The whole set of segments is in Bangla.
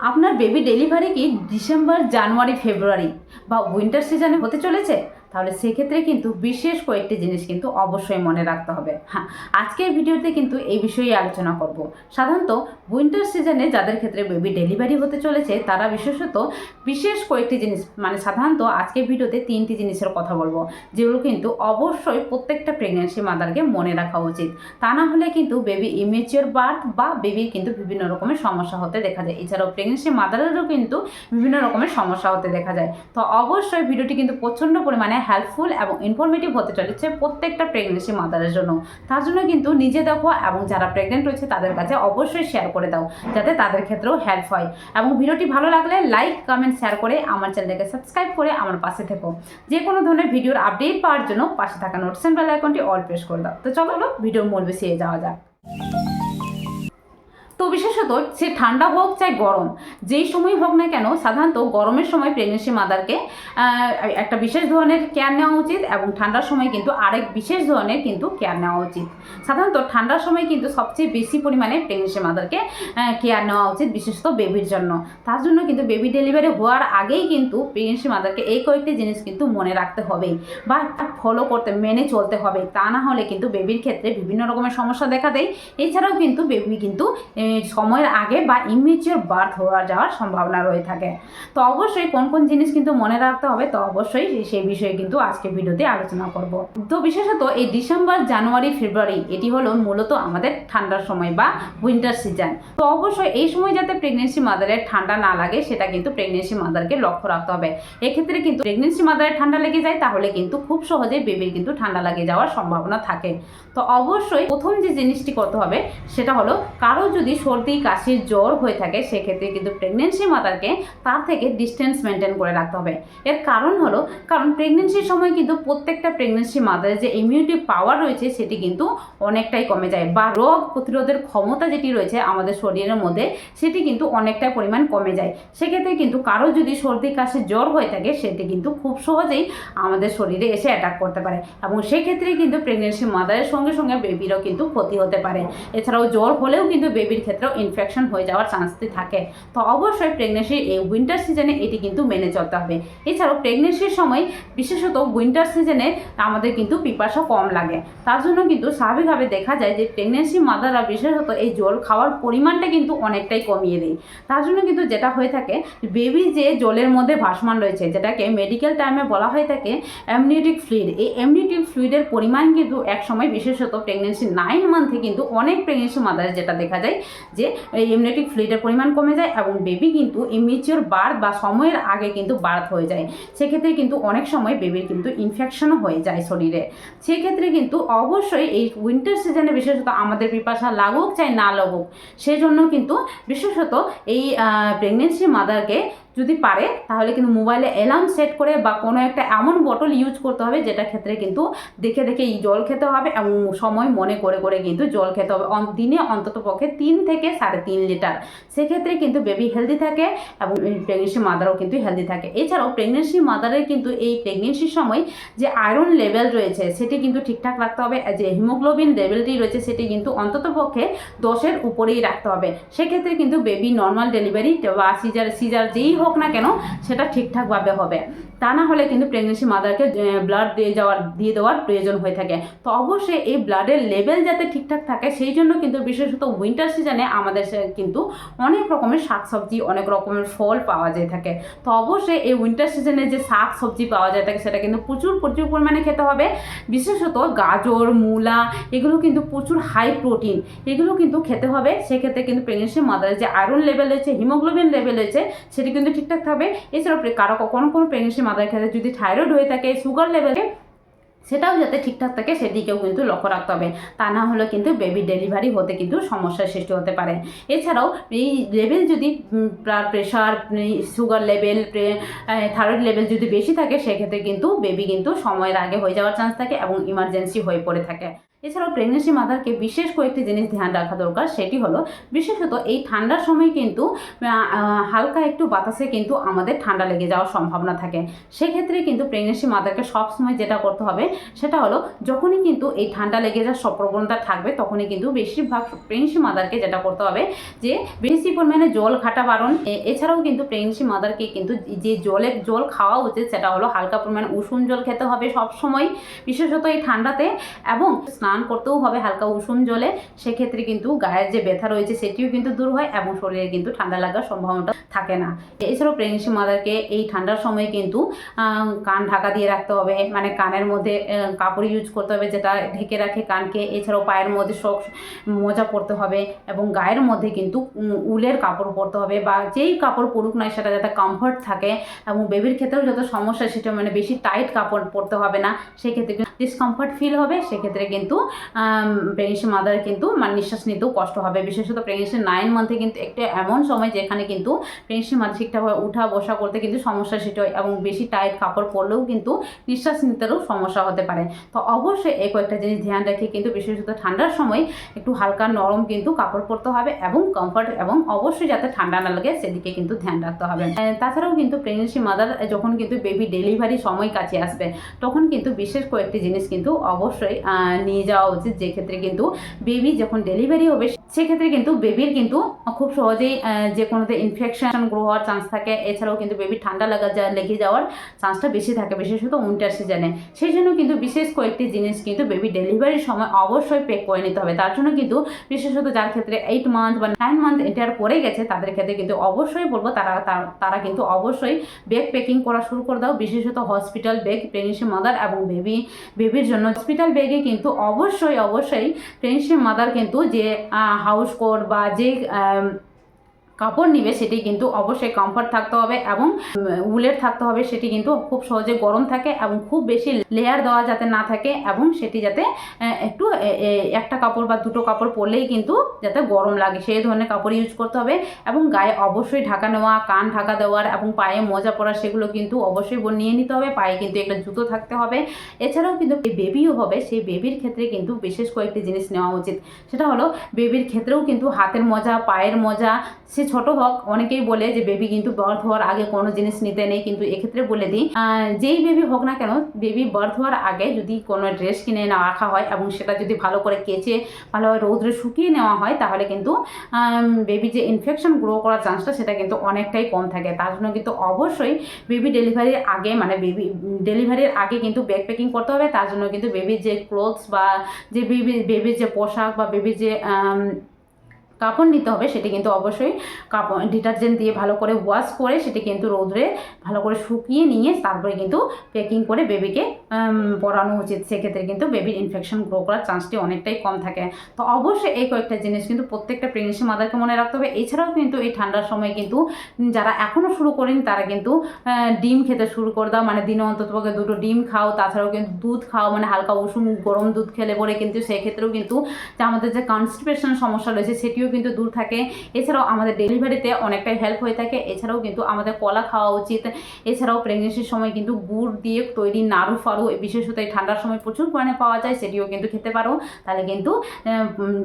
আপনার বেবি ডেলিভারি কি ডিসেম্বর জানুয়ারি ফেব্রুয়ারি বা উইন্টার সিজনে হতে চলেছে? তাহলে সেক্ষেত্রে কিন্তু বিশেষ কয়েকটি জিনিস কিন্তু অবশ্যই মনে রাখতে হবে। হ্যাঁ আজকের ভিডিওতে কিন্তু এই বিষয়ে আলোচনা করব। সাধারণত উইন্টার সিজনে যাদের ক্ষেত্রে বেবি ডেলিভারি হতে চলেছে, তারা বিশেষত বিশেষ কয়েকটি জিনিস মানে সাধারণত আজকের ভিডিওতে তিনটি জিনিসের কথা বলব, যেগুলো কিন্তু অবশ্যই প্রত্যেকটা প্রেগনেন্সি মাদারকে মনে রাখা উচিত। তা না হলে কিন্তু বেবি ইমেচিওর বার্থ বা বেবির কিন্তু বিভিন্ন রকমের সমস্যা হতে দেখা যায়। এছাড়াও প্রেগনেন্সি মাদারেরও কিন্তু বিভিন্ন রকমের সমস্যা হতে দেখা যায়। তো অবশ্যই ভিডিওটি কিন্তু প্রচণ্ড পরিমাণে হেল্পফুল এবং ইনফরমেটিভ হতে চলেছে প্রত্যেকটা প্রেগনেন্সি মাদারের জন্য। তার জন্য কিন্তু নিজে দেখো এবং যারা প্রেগনেন্ট রয়েছে তাদের কাছে অবশ্যই শেয়ার করে দাও, যাতে তাদের ক্ষেত্রেও হেল্প হয়। এবং ভিডিওটি ভালো লাগলে লাইক কমেন্ট শেয়ার করে আমার চ্যানেলকে সাবস্ক্রাইব করে আমার পাশে থেকো। যে কোনো ধরনের ভিডিওর আপডেট পাওয়ার জন্য পাশে থাকা নোটিফিকেশন বেল আইকনটি অল প্রেস করে দাও। তো চলো, ভিডিওর মূল বিষয়ে যাওয়া যাক। তো বিশেষত সে ঠান্ডা হোক চাই গরম, যেই সময় হোক না কেন সাধারণত গরমের সময় প্রেগনেন্সি মাদারকে একটা বিশেষ ধরনের কেয়ার নেওয়া উচিত এবং ঠান্ডার সময় কিন্তু আরেক বিশেষ ধরনের কিন্তু কেয়ার নেওয়া উচিত। সাধারণত ঠান্ডার সময় কিন্তু সবচেয়ে বেশি পরিমাণে প্রেগনেন্সি মাদারকে কেয়ার নেওয়া উচিত, বিশেষত বেবির জন্য। তার জন্য কিন্তু বেবি ডেলিভারি হওয়ার আগেই কিন্তু প্রেগনেন্সি মাদারকে এই কয়েকটি জিনিস কিন্তু মনে রাখতে হবে বা ফলো করতে, মেনে চলতে হবে। তা না হলে কিন্তু বেবির ক্ষেত্রে বিভিন্ন রকমের সমস্যা দেখা দেয়। এছাড়াও কিন্তু বেবি কিন্তু সময়ের আগে বা ইমিজিওর বার্থ হওয়া যাওয়ার সম্ভাবনা রয়ে থাকে। তো অবশ্যই কোন কোন জিনিস কিন্তু মনে রাখতে হবে, তো অবশ্যই সেই বিষয়ে কিন্তু আজকে ভিডিওতে আলোচনা করব। তো বিশেষত এই ডিসেম্বর জানুয়ারি ফেব্রুয়ারি এটি হলো মূলত আমাদের ঠান্ডার সময় বা উইন্টার সিজন তো অবশ্যই এই সময় যাতে প্রেগনেন্সি মাদারের ঠান্ডা না লাগে, সেটা কিন্তু প্রেগনেন্সি মাদারকে লক্ষ্য রাখতে হবে। এক্ষেত্রে কিন্তু প্রেগনেন্সি মাদারের ঠান্ডা লেগে যায়, তাহলে কিন্তু খুব সহজেই বেবির কিন্তু ঠান্ডা লাগে যাওয়ার সম্ভাবনা থাকে। তো অবশ্যই প্রথম যে জিনিসটি করতে হবে, সেটা হলো কারও যদি সর্দি কাশির জ্বর হয়ে থাকে, সেক্ষেত্রে কিন্তু প্রেগনেন্সি মাদারকে তার থেকে ডিস্টেন্স মেনটেন করে রাখতে হবে। এর কারণ হলো, কারণ প্রেগনেন্সির সময় কিন্তু প্রত্যেকটা প্রেগনেন্সি মাদারের যে ইমিউনিটি পাওয়ার রয়েছে, সেটি কিন্তু অনেকটাই কমে যায় বা রোগ প্রতিরোধের ক্ষমতা যেটি রয়েছে আমাদের শরীরের মধ্যে, সেটি কিন্তু অনেকটা পরিমাণ কমে যায়। সেক্ষেত্রে কিন্তু কারও যদি সর্দি কাশির জ্বর হয়ে থাকে, সেটি কিন্তু খুব সহজেই আমাদের শরীরে এসে অ্যাটাক করতে পারে এবং সেক্ষেত্রে কিন্তু প্রেগনেন্সি মাদারের সঙ্গে সঙ্গে বেবিরও কিন্তু ক্ষতি হতে পারে। এছাড়াও জ্বর হলেও কিন্তু বেবির ক্ষেত্রেও ইনফেকশন হয়ে যাওয়ার চান্সটি থাকে। তো অবশ্যই প্রেগনেন্সির এই উইন্টার সিজনে এটি কিন্তু মেনে চলতে হবে। এছাড়াও প্রেগনেন্সির সময় বিশেষত উইন্টার সিজনে আমাদের কিন্তু পিপাসা কম লাগে। তার জন্য কিন্তু স্বাভাবিকভাবে দেখা যায় যে প্রেগনেন্সি মাদাররা বিশেষত এই জল খাওয়ার পরিমাণটা কিন্তু অনেকটাই কমিয়ে দেয়। তার জন্য কিন্তু যেটা হয়ে থাকে বেবি যে জলের মধ্যে ভাসমান রয়েছে, যেটাকে মেডিকেল টাইমে বলা হয়ে থাকে অ্যামনিউটিক ফ্লুইড এই অ্যামনিউটিক ফ্লুইডের পরিমাণ কিন্তু একসময় বিশেষত প্রেগনেন্সি নাইন মান্থে কিন্তু অনেক প্রেগনেন্সি মাদারে যেটা দেখা যায় যে ইমনেটিক ফ্লুইডের পরিমাণ কমে যায় এবং বেবি কিন্তু ইমিচিওর বার্থ বা সময়ের আগে কিন্তু বার্থ হয়ে যায়। সেক্ষেত্রে কিন্তু অনেক সময় বেবির কিন্তু ইনফেকশনও হয়ে যায় শরীরে। সেক্ষেত্রে কিন্তু অবশ্যই এই উইন্টার সিজনে বিশেষত আমাদের পিপাসা লাগুক চাই না লাগুক, সেজন্য কিন্তু বিশেষত এই প্রেগনেন্সি মাদারকে যদি পারে, তাহলে কিন্তু মোবাইলে অ্যালার্ম সেট করে বা কোনো একটা এমন বটল ইউজ করতে হবে, যেটা ক্ষেত্রে কিন্তু দেখে দেখে এই জল খেতে হবে এবং সময় মনে করে করে কিন্তু জল খেতে হবে। দিনে অন্তত পক্ষে তিন থেকে সাড়ে তিন লিটার। সেক্ষেত্রে কিন্তু বেবি হেলদি থাকে এবং প্রেগনেন্সি মাদারও কিন্তু হেলদি থাকে। এছাড়াও প্রেগনেন্সি মাদারের কিন্তু এই প্রেগনেন্সির সময় যে আয়রন লেভেল রয়েছে, সেটি কিন্তু ঠিকঠাক রাখতে হবে। যে হিমোগ্লোবিন লেভেলটি রয়েছে, সেটি কিন্তু অন্তত পক্ষে দশের উপরেই রাখতে হবে। সেক্ষেত্রে কিন্তু বেবি নর্মাল ডেলিভারি বা সিজার সিজার যেই হোক না কেন সেটা ঠিকঠাকভাবে হবে। তা না হলে কিন্তু প্রেগনেন্সি মাদারকে ব্লাড দিয়ে যাওয়ার, দিয়ে দেওয়ার প্রয়োজন হয়ে থাকে। তো অবশ্যই এই ব্লাডের লেভেল যাতে ঠিকঠাক থাকে, সেই জন্য কিন্তু বিশেষত উইন্টার সিজনে আমাদের কিন্তু অনেক রকমের শাকসবজি, অনেক রকমের ফল পাওয়া যায় থাকে। তো অবশ্যই এই উইন্টার সিজনে যে শাক সবজি পাওয়া যায় থাকে, সেটা কিন্তু প্রচুর প্রচুর পরিমাণে খেতে হবে। বিশেষত গাজর, মূলা, এগুলো কিন্তু প্রচুর হাই প্রোটিন এগুলো কিন্তু খেতে হবে। সেক্ষেত্রে কিন্তু প্রেগনেন্সি মাদারের যে আয়রন লেভেল রয়েছে হিমোগ্লোবিন লেভেল রয়েছে, সেটি কিন্তু ঠিকঠাক থাকবে। এছাড়াও কারও কোনো কোনো প্রেগনেন্সি মাদারের ক্ষেত্রে যদি থাইরয়েড হয়ে থাকে সুগার লেভেলে সেটাও যাতে ঠিকঠাক থাকে, সেদিকেও কিন্তু লক্ষ্য রাখতে হবে। তা না হলে কিন্তু বেবি ডেলিভারি হতে কিন্তু সমস্যার সৃষ্টি হতে পারে। এছাড়াও, এই লেভেল যদি blood pressure sugar level thyroid level যদি বেশি থাকে, সেক্ষেত্রে কিন্তু বেবি কিন্তু সময়ের আগে হয়ে যাওয়ার চান্স থাকে এবং ইমার্জেন্সি হয়ে পড়ে থাকে। এছাড়াও প্রেগনেন্সি মাদারকে বিশেষ কয়েকটি জিনিস ধ্যান রাখা দরকার, সেটি হলো বিশেষত এই ঠান্ডার সময় কিন্তু হালকা একটু বাতাসে কিন্তু আমাদের ঠান্ডা লেগে যাওয়ার সম্ভাবনা থাকে। সেক্ষেত্রে কিন্তু প্রেগনেন্সি মাদারকে সবসময় যেটা করতে হবে, সেটা হলো যখনই কিন্তু এই ঠান্ডা লেগে যাওয়ার সব প্রবণতা থাকবে, তখনই কিন্তু বেশিরভাগ প্রেগনেন্সি মাদারকে যেটা করতে হবে যে বেশি পরিমাণে জল খাটা বারণ। এছাড়াও কিন্তু প্রেগনেন্সি মাদারকে কিন্তু যে জলের জল খাওয়া উচিত, সেটা হলো হালকা পরিমাণে উষুম জল খেতে হবে সব সময় বিশেষত এই ঠান্ডাতে। এবং স্নান করতেও হবে হালকা উষুম জলে, সেক্ষেত্রে কিন্তু গায়ের যে ব্যথা রয়েছে সেটিও কিন্তু দূর হয় এবং শরীরে কিন্তু ঠান্ডা লাগার সম্ভাবনাটা থাকে না। এছাড়াও প্রেগনেন্সি মাদারকে এই ঠান্ডার সময় কিন্তু কান ঢাকা দিয়ে রাখতে হবে মানে কানের মধ্যে কাপড় ইউজ করতে হবে যেটা ঢেকে রাখে কানকে। এছাড়াও পায়ের মধ্যে শখ মোজা পরতে হবে এবং গায়ের মধ্যে কিন্তু উলের কাপড় পরতে হবে বা যেই কাপড় পরুক নয় সেটা যাতে কমফর্ট থাকে এবং বেবির ক্ষেত্রেও যত সমস্যা সেটা মানে বেশি টাইট কাপড় পরতে হবে না, সেক্ষেত্রে ডিসকমফর্ট ফিল হবে, সেক্ষেত্রে কিন্তু প্রেগনেন্সি মাদার কিন্তু মানে নিঃশ্বাস নিতেও কষ্ট হবে। বিশেষত প্রেগনেন্সি নাইন মান্থে কিন্তু একটা এমন সময় যেখানে কিন্তু প্রেগনেন্সি মাদার ঠিকঠাকভাবে উঠা বসা করতে কিন্তু সমস্যা সেটা হয় এবং বেশি টাইট কাপড় পরলেও কিন্তু নিঃশ্বাস নিতেও সমস্যা হতে পারে। তো অবশ্যই এই কয়েকটা জিনিস ধ্যান রেখে কিন্তু বিশেষত ঠান্ডার সময় একটু হালকা নরম কিন্তু কাপড় পরতে হবে এবং কমফর্ট এবং অবশ্যই যাতে ঠান্ডা না লাগে সেদিকে কিন্তু ধ্যান রাখতে হবে। তাছাড়াও কিন্তু প্রেগনেন্সি মাদার যখন কিন্তু বেবি ডেলিভারি সময় কাছে আসবে, তখন কিন্তু বিশেষ কয়েকটি জিনিস কিন্তু অবশ্যই নিয়ে যাওয়া উচিত যে ক্ষেত্রে কিন্তু বেবি যখন ডেলিভারি হবে সেক্ষেত্রে কিন্তু বেবির কিন্তু খুব সহজেই যে কোনোতে ইনফেকশন গ্রো হওয়ার চান্স থাকে। এছাড়াও কিন্তু বেবি ঠান্ডা লাগা যা, লেগে যাওয়ার চান্সটা বেশি থাকে, বিশেষত উইন্টার সিজনে সেই জন্য কিন্তু বিশেষ কয়েকটি জিনিস কিন্তু বেবি ডেলিভারির সময় অবশ্যই পেক করে নিতে হবে। তার জন্য কিন্তু বিশেষত যার ক্ষেত্রে এইট মান্থ বা নাইন মান্থ এন্টার করে গেছে, তাদের ক্ষেত্রে কিন্তু অবশ্যই বলব তারা, তারা- কিন্তু অবশ্যই ব্যাগ প্যাকিং করা শুরু করে দাও। বিশেষত হসপিটাল ব্যাগ প্রেগনেন্সি মাদার এবং বেবি বেবির জন্য হসপিটাল ব্যাগে কিন্তু অবশ্যই অবশ্যই ফ্রেন্ডশিপ মাদার কিন্তু যে হাউস কোর্ট বা যে কাপড় নিবে সেটি কিন্তু অবশ্যই কমফর্ট থাকতে হবে এবং উলের থাকতে হবে সেটি কিন্তু খুব সহজে গরম থাকে এবং খুব বেশি লেয়ার দেওয়া যাতে না থাকে এবং সেটি যাতে একটু একটা কাপড় বা দুটো কাপড় পরলেই কিন্তু যাতে গরম লাগে। সেই ধরনের কাপড় ইউজ করতে হবে এবং গায়ে অবশ্যই ঢাকা নেওয়া, কান ঢাকা দেওয়ার এবং পায়ে মোজা পরা সেগুলো কিন্তু অবশ্যই নিয়ে নিতে হবে। পায়ে কিন্তু একটা জুতো থাকতে হবে। এছাড়াও কিন্তু বেবিও হবে, সেই বেবির ক্ষেত্রে কিন্তু বিশেষ কয়েকটি জিনিস নেওয়া উচিত। সেটা হলো বেবির ক্ষেত্রেও কিন্তু হাতের মোজা, পায়ের মোজা সে ছোট হোক, অনেকেই বলে যে বেবি কিন্তু বার্থ হওয়ার আগে কোনো জিনিস নিতে নেই, কিন্তু এক্ষেত্রে বলে দিই যেই বেবি হোক না কেন বেবি বার্থ হওয়ার আগে যদি কোনো ড্রেস কিনে না রাখা হয় এবং সেটা যদি ভালো করে কেচে, ভালোভাবে রৌদ্রে শুকিয়ে নেওয়া হয়, তাহলে কিন্তু বেবি যে ইনফেকশন গ্রো করার চান্সটা সেটা কিন্তু অনেকটাই কম থাকে। তার জন্য কিন্তু অবশ্যই বেবি ডেলিভারির আগে মানে বেবি ডেলিভারির আগে কিন্তু ব্যাগ প্যাকিং করতে হবে। তার জন্য কিন্তু বেবির যে ক্লোথস বা যে বেবি বেবির যে পোশাক বা বেবির যে কাপড় নিতে হবে, সেটি কিন্তু অবশ্যই কাপড় ডিটারজেন্ট দিয়ে ভালো করে ওয়াশ করে সেটি কিন্তু রোদ্রে ভালো করে শুকিয়ে নিয়ে তারপরে কিন্তু প্যাকিং করে বেবিকে পরানো উচিত। সেক্ষেত্রে কিন্তু বেবির ইনফেকশন গ্রো করার চান্সটি অনেকটাই কম থাকে। তো অবশ্যই এই কয়েকটা জিনিস কিন্তু প্রত্যেকটা প্রেগনেন্সি মাদারকে মনে রাখতে হবে। এছাড়াও কিন্তু এই ঠান্ডার সময় কিন্তু যারা এখনও শুরু করেনি, তারা কিন্তু ডিম খেতে শুরু করে দাও। মানে দিনে অন্তত পক্ষে দুটো ডিম খাও, তাছাড়াও কিন্তু দুধ খাও। মানে হালকা উষুম গরম দুধ খেলে পরে কিন্তু সেক্ষেত্রেও কিন্তু যে আমাদের যে কনস্টিপেশন সমস্যা রয়েছে, সেটিও কিন্তু দূর থাকে। এছাড়াও আমাদের ডেলিভারিতে অনেকটাই হেল্প হয়ে থাকে। এছাড়াও কিন্তু আমাদের কলা খাওয়া উচিত। এছাড়াও প্রেগনেন্সির সময় কিন্তু গুড় দিয়ে তৈরি নাড়ু ফাড়ু বিশেষত এই ঠান্ডার সময় প্রচুর পরিমাণে পাওয়া যায়, সেটিও কিন্তু খেতে পারো। তাহলে কিন্তু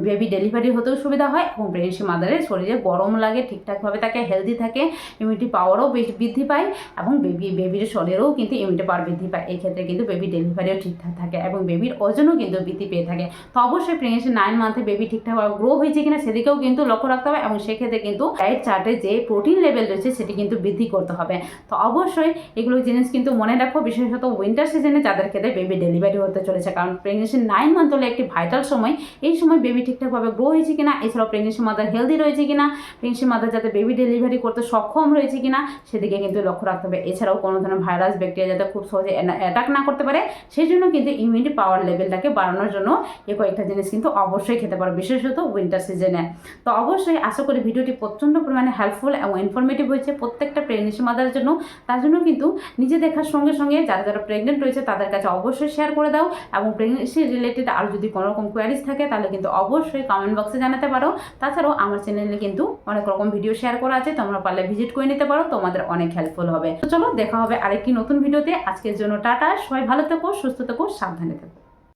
বেবি ডেলিভারি হতেও সুবিধা হয় এবং প্রেগনেন্সি মাদারের শরীরে গরম লাগে ঠিকঠাকভাবে থাকে হেলদি থাকে ইমিউনিটি পাওয়ারও বৃদ্ধি পায় এবং বেবি বেবির শরীরেও কিন্তু ইমিউনিটি পাওয়ার বৃদ্ধি পায়। এই ক্ষেত্রে কিন্তু বেবি ডেলিভারিও ঠিকঠাক থাকে এবং বেবির ওজনও কিন্তু বৃদ্ধি পেয়ে থাকে। তো অবশ্যই প্রেগনেন্সি নাইন মান্থে বেবি ঠিকঠাকভাবে গ্রো হয়েছে কিনা সেদিকেও কিন্তু লক্ষ্য রাখতে হবে এবং সেক্ষেত্রে কিন্তু ডায়েট চার্টে যে প্রোটিন লেভেল রয়েছে সেটি কিন্তু বৃদ্ধি করতে হবে। তো অবশ্যই এগুলো জিনিস কিন্তু মনে রাখো, বিশেষত উইন্টার সিজনে যাদের ক্ষেত্রে বেবি ডেলিভারি হতে চলেছে, কারণ প্রেগনেন্সি নাইন মান্থ হলো একটি ভাইটাল সময়, এই সময় বেবি ঠিকঠাকভাবে গ্রো হয়েছে কিনা, এছাড়াও প্রেগনেন্সি মাদার হেলদি রয়েছে কিনা প্রেগনেন্সি মাদার যাতে বেবি ডেলিভারি করতে সক্ষম রয়েছে কিনা, সেদিকে কিন্তু লক্ষ্য রাখতে হবে। এছাড়াও কোনো ধরনের ভাইরাস ব্যাকটেরিয়া যাতে খুব সহজে অ্যাটাক না করতে পারে সেই জন্য কিন্তু ইমিউনিটি পাওয়ার লেভেলটাকে বাড়ানোর জন্য এ কয়েকটা জিনিস কিন্তু অবশ্যই খেতে পারো, বিশেষত উইন্টার সিজনে তো অবশ্যই আশা করি ভিডিওটি প্রচণ্ড পরিমাণে হেল্পফুল এবং ইনফরমেটিভ হয়েছে প্রত্যেকটা প্রেগনেন্সি মাদারের জন্য। তার জন্য কিন্তু নিজে দেখার সঙ্গে সঙ্গে যারা যারা প্রেগনেন্ট রয়েছে তাদের কাছে অবশ্যই শেয়ার করে দাও এবং প্রেগনেন্সি রিলেটেড আর যদি কোনো রকম কোয়ারিজ থাকে তাহলে কিন্তু অবশ্যই কমেন্ট বক্সে জানাতে পারো। তাছাড়াও আমার চ্যানেলে কিন্তু অনেক রকম ভিডিও শেয়ার করা আছে, তোমরা পারলে ভিজিট করে নিতে পারো, তোমাদের অনেক হেল্পফুল হবে। তো চলো, দেখা হবে আরেকটি নতুন ভিডিওতে আজকের জন্য টাটা, সবাই ভালো থেকো, সুস্থ থেকো, সাবধানে থেকো।